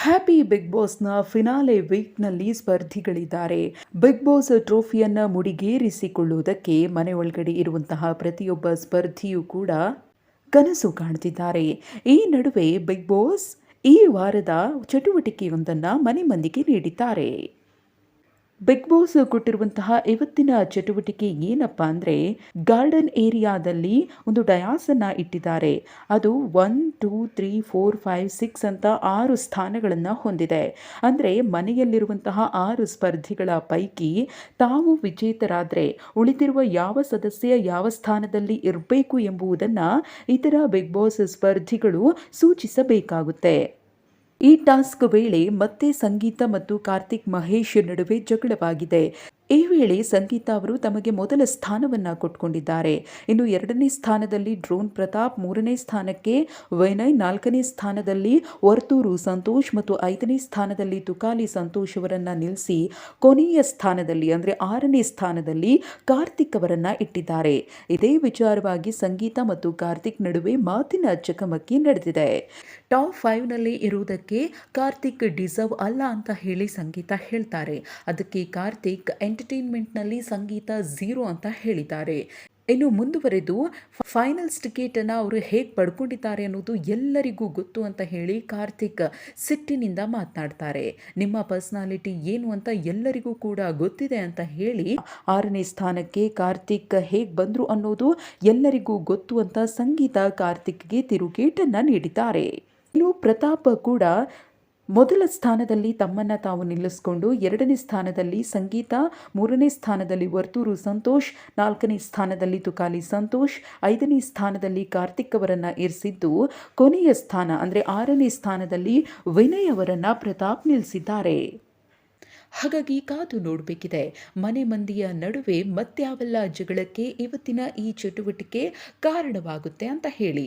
Happy big ಬಾಸ್ನ finale ವೀಕ್ನಲ್ಲಿ ಸ್ಪರ್ಧಿಗಳಿದ್ದಾರೆ. ಬಿಗ್ ಬಾಸ್ ಟ್ರೋಫಿಯನ್ನ ಮುಡಿಗೇರಿಸಿಕೊಳ್ಳುವುದಕ್ಕೆ ಮನೆ ಒಳಗಡೆ ಇರುವಂತಹ ಪ್ರತಿಯೊಬ್ಬ ಸ್ಪರ್ಧಿಯೂ ಕೂಡ ಕನಸು ಕಾಣುತ್ತಿದ್ದಾರೆ ಈ ನಡುವೆ ಬಿಗ್ ಬಾಸ್ ಈ ವಾರದ ಚಟುವಟಿಕೆಯೊಂದನ್ನು ಮನೆ ಮಂದಿಗೆ ನೀಡಿದ್ದಾರೆ. ಬಿಗ್ ಬಾಸ್ ಕೊಟ್ಟಿರುವಂತಹ ಇವತ್ತಿನ ಚಟುವಟಿಕೆ ಏನಪ್ಪ ಅಂದರೆ ಗಾರ್ಡನ್ ಏರಿಯಾದಲ್ಲಿ ಒಂದು ಡಯಾಸನ್ನು ಇಟ್ಟಿದ್ದಾರೆ. ಅದು one two three four five six ಅಂತ ಆರು ಸ್ಥಾನಗಳನ್ನು ಹೊಂದಿದೆ. ಅಂದರೆ ಮನೆಯಲ್ಲಿರುವಂತಹ ಆರು ಸ್ಪರ್ಧಿಗಳ ಪೈಕಿ ತಾವು ವಿಜೇತರಾದರೆ ಉಳಿದಿರುವ ಯಾವ ಸದಸ್ಯ ಯಾವ ಸ್ಥಾನದಲ್ಲಿ ಇರಬೇಕು ಎಂಬುದನ್ನು ಇತರ ಬಿಗ್ ಬಾಸ್ ಸ್ಪರ್ಧಿಗಳು ಸೂಚಿಸಬೇಕಾಗುತ್ತೆ. ಈ ಟಾಸ್ಕ್ ವೇಳೆ ಮತ್ತೆ ಸಂಗೀತ ಮತ್ತು ಕಾರ್ತಿಕ್ ಮಹೇಶ್ ನಡುವೆ ಜಗಳವಾಗಿದೆ. ಈ ವೇಳೆ ಸಂಗೀತ ಅವರು ತಮಗೆ ಮೊದಲ ಸ್ಥಾನವನ್ನು ಕೊಟ್ಕೊಂಡಿದ್ದಾರೆ. ಇನ್ನು ಎರಡನೇ ಸ್ಥಾನದಲ್ಲಿ ಡ್ರೋನ್ ಪ್ರತಾಪ್, ಮೂರನೇ ಸ್ಥಾನಕ್ಕೆ ವೈನಯ್, ನಾಲ್ಕನೇ ಸ್ಥಾನದಲ್ಲಿ ವರ್ತೂರು ಸಂತೋಷ್ ಮತ್ತು ಐದನೇ ಸ್ಥಾನದಲ್ಲಿ ತುಕಾಲಿ ಸಂತೋಷ್ ಅವರನ್ನು ನಿಲ್ಲಿಸಿ ಕೊನೆಯ ಸ್ಥಾನದಲ್ಲಿ ಅಂದರೆ ಆರನೇ ಸ್ಥಾನದಲ್ಲಿ ಕಾರ್ತಿಕ್ ಅವರನ್ನು ಇಟ್ಟಿದ್ದಾರೆ. ಇದೇ ವಿಚಾರವಾಗಿ ಸಂಗೀತ ಮತ್ತು ಕಾರ್ತಿಕ್ ನಡುವೆ ಮಾತಿನ ಚಕಮಕಿ ನಡೆದಿದೆ. ಟಾಪ್ ಫೈವ್ನಲ್ಲಿ ಇರುವುದಕ್ಕೆ ಕಾರ್ತಿಕ್ ಡಿಸರ್ವ್ ಅಲ್ಲ ಅಂತ ಹೇಳಿ ಸಂಗೀತ ಹೇಳ್ತಾರೆ. ಅದಕ್ಕೆ ಕಾರ್ತಿಕ್ ಎಂಟರ್ಟೈನ್ಮೆಂಟ್ನಲ್ಲಿ ಸಂಗೀತ ಝೀರೋ ಅಂತ ಹೇಳಿದ್ದಾರೆ. ಇನ್ನು ಮುಂದುವರೆದು ಫೈನಲ್ಸ್ ಟಿಕೆಟನ್ನು ಅವರು ಹೇಗೆ ಪಡ್ಕೊಂಡಿದ್ದಾರೆ ಅನ್ನೋದು ಎಲ್ಲರಿಗೂ ಗೊತ್ತು ಅಂತ ಹೇಳಿ ಕಾರ್ತಿಕ್ ಸಿಟ್ಟಿನಿಂದ ಮಾತನಾಡ್ತಾರೆ. ನಿಮ್ಮ ಪರ್ಸನಾಲಿಟಿ ಏನು ಅಂತ ಎಲ್ಲರಿಗೂ ಕೂಡ ಗೊತ್ತಿದೆ ಅಂತ ಹೇಳಿ ಆರನೇ ಸ್ಥಾನಕ್ಕೆ ಕಾರ್ತಿಕ್ ಹೇಗೆ ಬಂದರು ಅನ್ನೋದು ಎಲ್ಲರಿಗೂ ಗೊತ್ತು ಅಂತ ಸಂಗೀತ ಕಾರ್ತಿಕ್ಗೆ ತಿರುಗೇಟನ್ನು ನೀಡಿದ್ದಾರೆ. ಇನ್ನು ಪ್ರತಾಪ್ ಕೂಡ ಮೊದಲ ಸ್ಥಾನದಲ್ಲಿ ತಮ್ಮನ್ನು ತಾವು ನಿಲ್ಲಿಸಿಕೊಂಡು ಎರಡನೇ ಸ್ಥಾನದಲ್ಲಿ ಸಂಗೀತ, ಮೂರನೇ ಸ್ಥಾನದಲ್ಲಿ ವರ್ತೂರು ಸಂತೋಷ್, ನಾಲ್ಕನೇ ಸ್ಥಾನದಲ್ಲಿ ತುಕಾಲಿ ಸಂತೋಷ್, ಐದನೇ ಸ್ಥಾನದಲ್ಲಿ ಕಾರ್ತಿಕ್ ಅವರನ್ನು ಇರಿಸಿದ್ದು ಕೊನೆಯ ಸ್ಥಾನ, ಅಂದರೆ ಆರನೇ ಸ್ಥಾನದಲ್ಲಿ ವಿನಯ್ ಅವರನ್ನು ಪ್ರತಾಪ್ ನಿಲ್ಲಿಸಿದ್ದಾರೆ. ಹಾಗಾಗಿ ಕಾದು ನೋಡಬೇಕಿದೆ. ಮನೆ ಮಂದಿಯ ನಡುವೆ ಮತ್ಯಾವೆಲ್ಲ ಜಗಳಕ್ಕೆ ಇವತ್ತಿನ ಈ ಚಟುವಟಿಕೆ ಕಾರಣವಾಗುತ್ತೆ ಅಂತ ಹೇಳಿ.